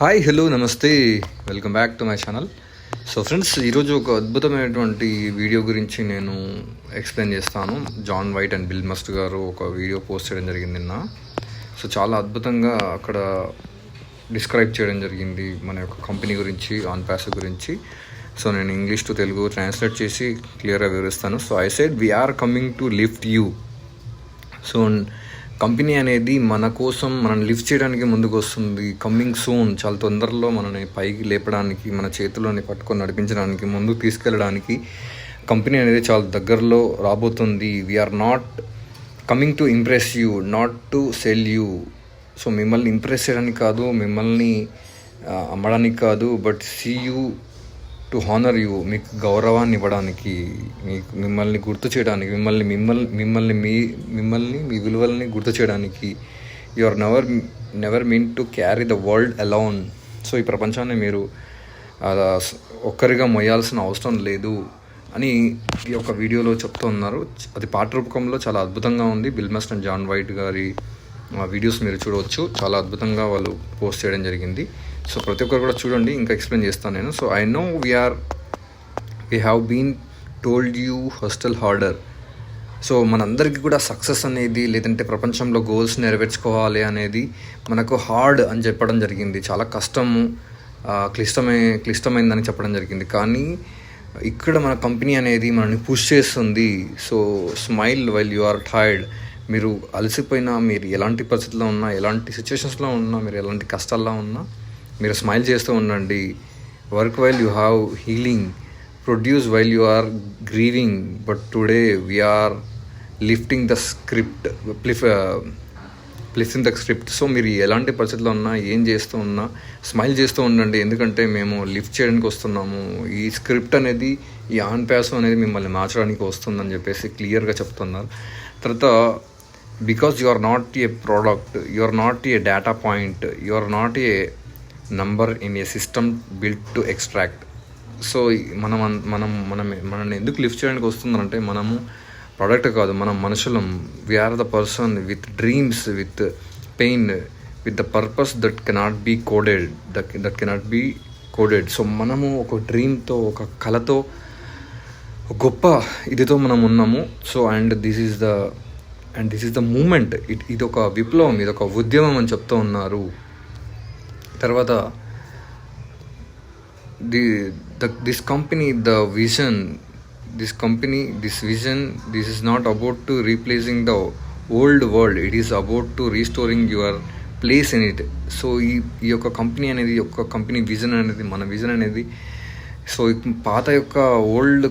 Hi hello నమస్తే welcome back to my channel so friends ఈరోజు ఒక అద్భుతమైనటువంటి వీడియో గురించి నేను ఎక్స్ప్లెయిన్ చేస్తాను. John White and Bill Must గారు ఒక వీడియో పోస్ట్ చేయడం జరిగింది నిన్న. సో చాలా అద్భుతంగా అక్కడ డిస్క్రైబ్ చేయడం జరిగింది మన యొక్క కంపెనీ గురించి ఆన్ ప్యాస్ గురించి. సో నేను ఇంగ్లీష్ టు తెలుగు ట్రాన్స్లేట్ చేసి క్లియర్గా వివరిస్తాను. So I side we're coming to lift you so company అనేది మన కోసం మనం లిఫ్ట్ చేయడానికి ముందుకు వస్తుంది కమ్మింగ్ సూన్ చాలా తొందరలో మనని పైకి లేపడానికి మన చేతిలోని పట్టుకొని నడిపించడానికి ముందుకు తీసుకెళ్ళడానికి కంపెనీ అనేది చాలా దగ్గరలో రాబోతుంది. We're not coming to impress you not to sell you so మిమ్మల్ని ఇంప్రెస్ చేయడానికి కాదు మిమ్మల్ని అమ్మడానికి కాదు but see you to honour you మీకు గౌరవాన్ని ఇవ్వడానికి మీకు మిమ్మల్ని గుర్తు చేయడానికి మిమ్మల్ని మిమ్మల్ని మిమ్మల్ని మీ మిమ్మల్ని మీ విలువల్ని గుర్తు చేయడానికి you are never never mean to carry the world alone so ఈ ప్రపంచాన్ని మీరు అలా ఒక్కరిగా మొయ్యాల్సిన అవసరం లేదు అని ఈ యొక్క వీడియోలో చెప్తూ ఉన్నారు. అది పాట రూపకంలో చాలా అద్భుతంగా ఉంది. బిల్మెస్టన్ అండ్ జాన్ వైట్ గారి ఆ, వీడియోస్ మీరు చూడవచ్చు. చాలా అద్భుతంగా వాళ్ళు పోస్ట్ చేయడం జరిగింది. సో ప్రతి ఒక్కరు కూడా చూడండి ఇంకా ఎక్స్ప్లెయిన్ చేస్తాను నేను. So I know we're we have been told you hostel harder so మనందరికీ కూడా సక్సెస్ అనేది లేదంటే ప్రపంచంలో గోల్స్ నెరవేర్చుకోవాలి అనేది మనకు హార్డ్ అని చెప్పడం జరిగింది. చాలా కష్టము క్లిష్టమై క్లిష్టమైందని చెప్పడం జరిగింది. కానీ ఇక్కడ మన కంపెనీ అనేది మనల్ని పుష్ చేస్తుంది. So smile while you are tired మీరు అలసిపోయినా మీరు ఎలాంటి పరిస్థితుల్లో ఉన్నా ఎలాంటి సిచ్యువేషన్స్లో ఉన్నా మీరు ఎలాంటి కష్టాల్లో ఉన్నా మీరు స్మైల్ చేస్తూ ఉండండి. Work while you have healing produce while you are grieving but today we're lifting the script uplift uplifting the script so మీరు ఎలాంటి పరిస్థితుల్లో ఉన్నా ఏం చేస్తూ ఉన్నా స్మైల్ చేస్తూ ఉండండి. ఎందుకంటే మేము లిఫ్ట్ చేయడానికి వస్తున్నాము. ఈ స్క్రిప్ట్ అనేది ఈ ఆన్ ప్యాస్ అనేది మిమ్మల్ని మార్చడానికి వస్తుందని చెప్పేసి క్లియర్గా చెప్తున్నారు. తర్వాత because you are not a product you are not a data point you are not a number in a system build to extract so మనం అన్- మనం మనం మనల్ని ఎందుకు లిఫ్ట్ చేయడానికి వస్తుందంటే మనము ప్రోడక్ట్ కాదు మనం మనుషులం. We are the person with dreams with pain with the purpose that cannot be coded that that cannot be coded so మనము ఒక డ్రీమ్తో ఒక కళతో గొప్ప ఇదితో మనం ఉన్నాము. So and this is the and this is the moment it ఇది ఒక విప్లవం ఇది ఒక ఉద్యమం అని చెప్తూ ఉన్నారు. తర్వాత the the this company the vision this company this vision this is not about to replacing the old world it is about to restoring your place in it so ఈ ఈ యొక్క కంపెనీ అనేది ఈ యొక్క కంపెనీ విజన్ అనేది మన vision అనేది so పాత యొక్క ఓల్డ్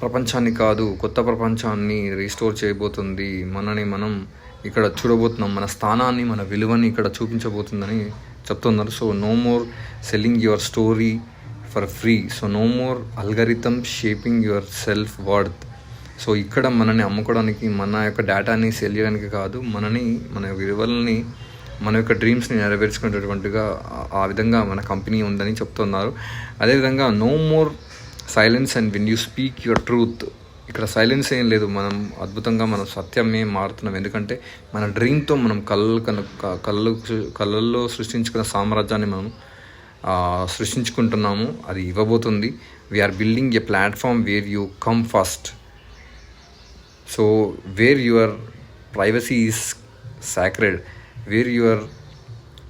ప్రపంచాన్ని కాదు కొత్త ప్రపంచాన్ని రీస్టోర్ చేయబోతుంది. మనని మనం ఇక్కడ చూడబోతున్నాం. మన స్థానాన్ని మన విలువని ఇక్కడ చూపించబోతుందని చెప్తున్నారు so no more selling your story for free so no more algorithm shaping your self worth so ఇక్కడ మనని అమ్ముకోవడానికి మన యొక్క డేటాని సెల్ చేయడానికి కాదు మనని మన విలువల్ని మన యొక్క డ్రీమ్స్ని నెరవేర్చుకునేటటువంటిగా ఆ- ఆ విధంగా మన కంపెనీ ఉందని చెప్తున్నారు. అదేవిధంగా no more silence and when you speak your truth ఇక్కడ సైలెన్స్ ఏం లేదు. మనం అద్భుతంగా మనం సత్యమే మారుతున్నాం. ఎందుకంటే మన డ్రీమ్తో మనం కళ్ళు కను కళ్ళు కళ్ళల్లో సృష్టించుకున్న సామ్రాజ్యాన్ని మనం సృష్టించుకుంటున్నాము. అది ఇవ్వబోతుంది. We are building a platform where you come first so where your privacy is sacred where your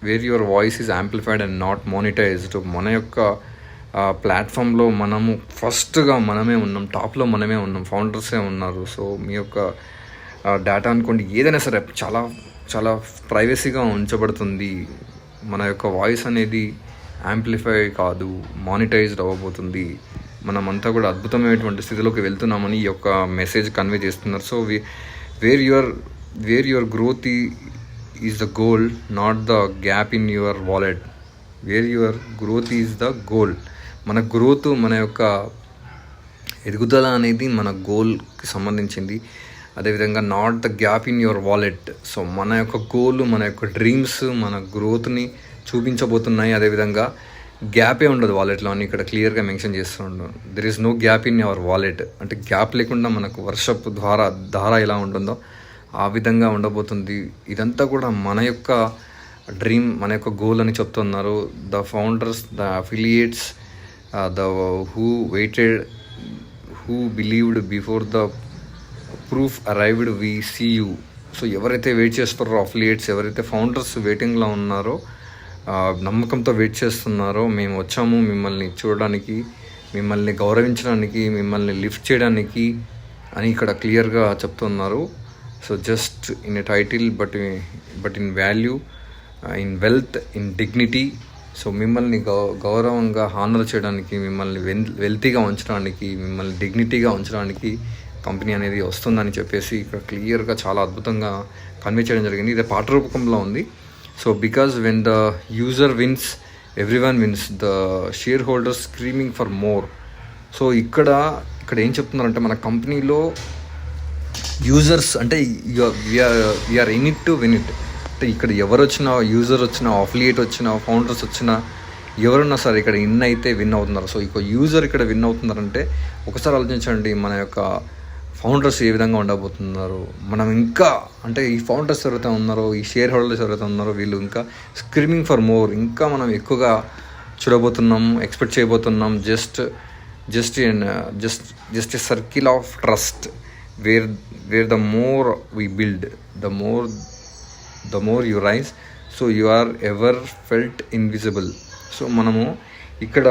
where your voice is amplified and not monetised మన యొక్క ప్లాట్ఫామ్లో మనము ఫస్ట్గా మనమే ఉన్నాం టాప్లో మనమే ఉన్నాం ఫౌండర్సే ఉన్నారు. సో మీ యొక్క డేటా అనుకోండి ఏదైనా సరే చాలా చాలా ప్రైవసీగా ఉంచబడుతుంది. మన యొక్క వాయిస్ అనేది యాంప్లిఫై కాదు మానిటైజ్డ్ అవ్వబోతుంది. మనమంతా కూడా అద్భుతమైనటువంటి స్థితిలోకి వెళ్తున్నామని ఈ యొక్క మెసేజ్ కన్వే చేస్తున్నారు. So we where your where your growth is the goal not the gap in your wallet where your growth is the goal మన గ్రోత్ మన యొక్క ఎదుగుదల అనేది మన గోల్కి సంబంధించింది. అదేవిధంగా not the gap in your wallet so మన యొక్క గోల్ మన యొక్క డ్రీమ్స్ మన గ్రోత్ని చూపించబోతున్నాయి. అదేవిధంగా గ్యాపే ఉండదు వాలెట్లో అని ఇక్కడ క్లియర్గా మెన్షన్ చేస్తున్నాడు there is no gap in your wallet అంటే గ్యాప్ లేకుండా మనకు వర్షపు ద్వారా ధార ఎలా ఉంటుందో ఆ విధంగా ఉండబోతుంది. ఇదంతా కూడా మన యొక్క డ్రీమ్ మన యొక్క గోల్ అని చెప్తున్నారు. The founders the affiliates the who waited who believed before the proof arrived we see you so ఎవరైతే వెయిట్ చేస్తారో అఫిలియేట్స్ ఎవరైతే ఫౌండర్స్ వెయిటింగ్లో ఉన్నారో నమ్మకంతో వెయిట్ చేస్తున్నారో మేము వచ్చాము మిమ్మల్ని చూడడానికి మిమ్మల్ని గౌరవించడానికి మిమ్మల్ని లిఫ్ట్ చేయడానికి అని ఇక్కడ క్లియర్గా చెప్తున్నారు. So just in a title but but in value in wealth in dignity so మిమ్మల్ని గౌ గౌరవంగా హానర్ చేయడానికి మిమ్మల్ని వెన్ వెల్తీగా ఉంచడానికి మిమ్మల్ని డిగ్నిటీగా ఉంచడానికి కంపెనీ అనేది వస్తుందని చెప్పేసి ఇక్కడ క్లియర్గా చాలా అద్భుతంగా కన్వే చేయడం జరిగింది. ఇది పాట రూపకంలో ఉంది. So because when the user wins everyone wins the shareholders screaming for more so ఇక్కడ ఇక్కడ ఏం చెప్తున్నారంటే మన కంపెనీలో యూజర్స్ అంటే we are in it to win it అంటే ఇక్కడ ఎవరు వచ్చినా యూజర్ వచ్చినా అఫిలియేట్ వచ్చినా ఫౌండర్స్ వచ్చినా ఎవరున్నా సరే ఇక్కడ ఇన్ అయితే విన్ అవుతున్నారు. సో ఇక యూజర్ ఇక్కడ విన్ అవుతున్నారంటే ఒకసారి ఆలోచించండి మన యొక్క ఫౌండర్స్ ఏ విధంగా ఉండబోతున్నారు. మనం ఇంకా అంటే ఈ ఫౌండర్స్ ఎవరైతే ఉన్నారో ఈ షేర్ హోల్డర్స్ ఎవరైతే ఉన్నారో వీళ్ళు ఇంకా స్క్రీమింగ్ ఫర్ మోర్ ఇంకా మనం ఎక్కువగా చూడబోతున్నాం ఎక్స్పెక్ట్ చేయబోతున్నాం. Just just in just just a circle of trust where where the more we build the more the more you rise so you are ever felt invisible so మనము ఇక్కడ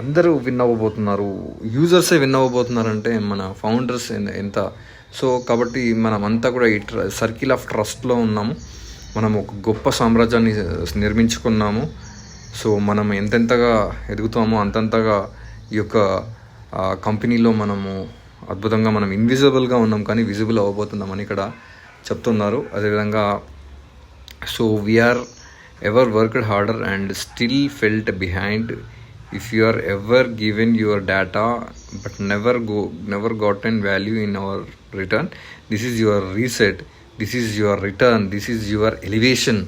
అందరూ win అవ్వబోతున్నారు యూజర్సే win అవ్వబోతున్నారంటే మన founders ఎంత. So కాబట్టి మనం అంతా కూడా ఈ ట్ర సర్కిల్ ఆఫ్ ట్రస్ట్లో ఉన్నాము. మనం ఒక గొప్ప సామ్రాజ్యాన్ని నిర్మించుకున్నాము. సో మనం ఎంతెంతగా ఎదుగుతామో అంతంతగా ఈ యొక్క కంపెనీలో మనము అద్భుతంగా మనం ఇన్విజిబుల్గా ఉన్నాం కానీ విజిబుల్ అవ్వబోతున్నామని ఇక్కడ చెప్తున్నారు. అదేవిధంగా so we are ever worked harder and still felt behind if you are ever given your data but never go never got and value in our return this is your reset this is your return this is your elevation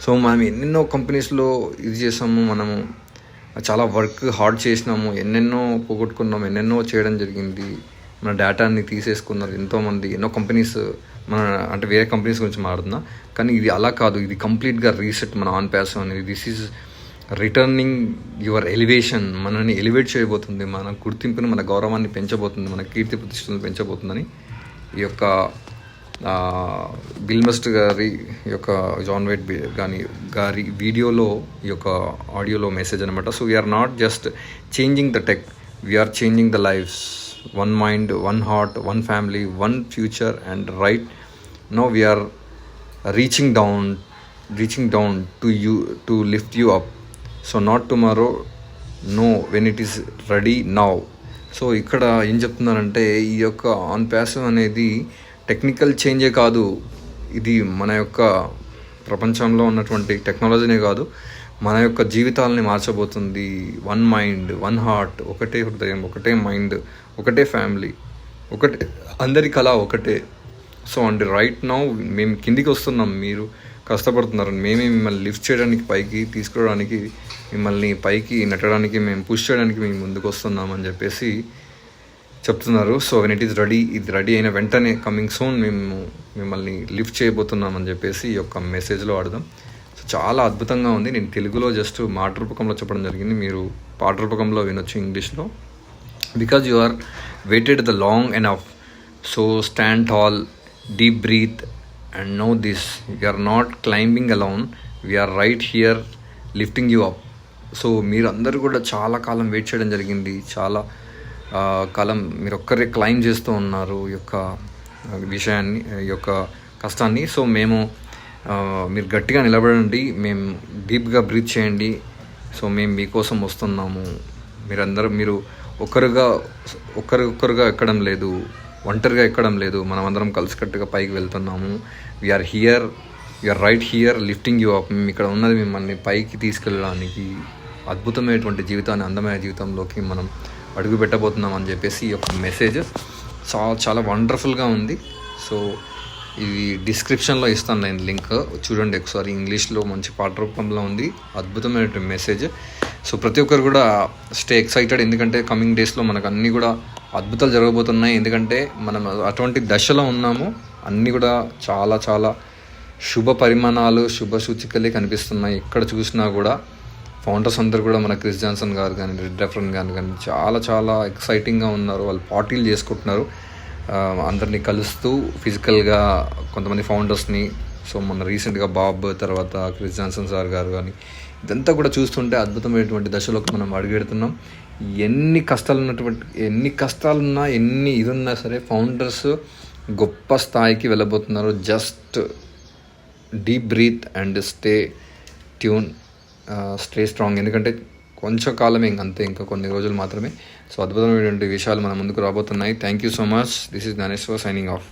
so మనం ఎన్నెన్నో కంపెనీస్లో ఇది చేసాము మనము చాలా work hard చేసినాము ఎన్నెన్నో పోగొట్టుకున్నాము ఎన్నెన్నో చేయడం జరిగింది. మన డేటాని తీసేసుకున్నారు ఎంతోమంది ఎన్నో కంపెనీస్ మన అంటే వేరే కంపెనీస్ గురించి మాట్లాడుతున్నా. కానీ ఇది అలా కాదు. ఇది కంప్లీట్గా రీసెట్ మన ఆన్ ప్యాస్ అనేది this is returning your elevation మనల్ని ఎలివేట్ చేయబోతుంది. మన గుర్తింపుని మన గౌరవాన్ని పెంచబోతుంది. మన కీర్తి ప్రతిష్టలను పెంచబోతుందని ఈ యొక్క బిల్మస్ట్ బిల్ గారి యొక్క జాన్ వైట్ కానీ గారి వీడియోలో ఈ యొక్క ఆడియోలో మెసేజ్ అనమాట so we are not just changing the tech we are changing the lives one mind one heart one family one future and right now we are reaching down reaching down to you to lift you up so not tomorrow no when it is ready now so ఇక్కడ ఏం చెప్తున్నారంటే ఈ యొక్క on passive అనేది technical చేంజే కాదు. ఇది మన యొక్క ప్రపంచంలో ఉన్నటువంటి టెక్నాలజీనే కాదు. మన యొక్క జీవితాలని మార్చబోతుంది. వన్ మైండ్ వన్ హార్ట్ ఒకటే హృదయం ఒకటే మైండ్ ఒకటే ఫ్యామిలీ ఒకటే అందరి కళ ఒకటే. సో అండ్ రైట్ నౌ మేము కిందికి వస్తున్నాం. మీరు కష్టపడుతున్నారు మేమే మిమ్మల్ని లిఫ్ట్ చేయడానికి పైకి తీసుకురావడానికి మిమ్మల్ని పైకి నెట్టడానికి మేము పుష్ చేయడానికి మేము ముందుకు వస్తున్నాం అని చెప్పేసి చెప్తున్నారు. So when it is ready ఇది రెడీ అయిన వెంటనే కమింగ్ సోన్ మేము మిమ్మల్ని లిఫ్ట్ చేయబోతున్నామని చెప్పేసి ఈ యొక్క మెసేజ్లో ఆడదాం చాలా అద్భుతంగా ఉంది. నేను తెలుగులో జస్ట్ మాట రూపకంలో చెప్పడం జరిగింది. మీరు పాట రూపకంలో వినొచ్చు ఇంగ్లీష్లో. Because you are waited the long enough so stand tall deep breath and know this are not climbing alone we are right here lifting you up so మీరు అందరూ కూడా చాలా కాలం వెయిట్ చేయడం జరిగింది. చాలా కాలం మీరు ఒక్కరే క్లైమ్ చేస్తూ ఉన్నారు ఈ యొక్క విషయాన్ని ఈ యొక్క కష్టాన్ని. సో మేము మీరు గట్టిగా నిలబడండి మేము డీప్గా బ్రీత్ చేయండి. సో మేము మీకోసం వస్తున్నాము. మీరందరూ మీరు ఒకరుగా ఒకరికొకరుగా ఎక్కడం లేదు ఒంటరిగా ఎక్కడం లేదు. మనం అందరం కలిసికట్టుగా పైకి వెళ్తున్నాము. We are here we are right here lifting you up మేము ఇక్కడ ఉన్నది మిమ్మల్ని పైకి తీసుకెళ్ళడానికి అద్భుతమైనటువంటి జీవితాన్ని అందమైన జీవితంలోకి మనం అడుగు పెట్టబోతున్నాం అని చెప్పేసి ఈ యొక్క మెసేజ్. చాలా చాలా వండర్ఫుల్గా ఉంది. సో ఇది డిస్క్రిప్షన్లో ఇస్తాను నేను లింక్. చూడండి ఒకసారి ఇంగ్లీష్లో మంచి పాట రూపంలో ఉంది. అద్భుతమైన మెసేజ్ సో ప్రతి ఒక్కరు కూడా స్టే ఎక్సైటెడ్ ఎందుకంటే కమింగ్ డేస్లో మనకు అన్నీ కూడా అద్భుతాలు జరగబోతున్నాయి. ఎందుకంటే మనం అటువంటి దశలో ఉన్నాము. అన్నీ కూడా చాలా చాలా శుభ పరిమాణాలు శుభ సూచికలే కనిపిస్తున్నాయి. ఎక్కడ చూసినా కూడా ఫౌండర్స్ అందరు కూడా మన క్రిస్ జాన్సన్ గారు కానీ రెడ్ రెఫరెన్ గారు కానీ చాలా చాలా ఎక్సైటింగ్గా ఉన్నారు. వాళ్ళు పార్టీలు చేసుకుంటున్నారు. అందరినీ కలుస్తూ ఫిజికల్గా కొంతమంది ఫౌండర్స్ని సో మొన్న రీసెంట్గా బాబ్ తర్వాత క్రిస్ జాన్సన్ సార్ గారు కానీ ఇదంతా కూడా చూస్తుంటే అద్భుతమైనటువంటి దశలోకి మనం అడుగెడుతున్నాం. ఎన్ని కష్టాలు ఉన్నటువంటి ఎన్ని కష్టాలున్నా ఎన్ని ఇది ఉన్నా సరే ఫౌండర్స్ గొప్ప స్థాయికి వెళ్ళబోతున్నారు. Just deep breath and stay tune stay strong ఎందుకంటే కొంచెం కాలమే ఇంక అంతే ఇంకా కొన్ని రోజులు మాత్రమే. సో అద్భుతమైనటువంటి విషయాలు మన ముందుకు రాబోతున్నాయి. Thank you so much this is Gnaneshwar signing off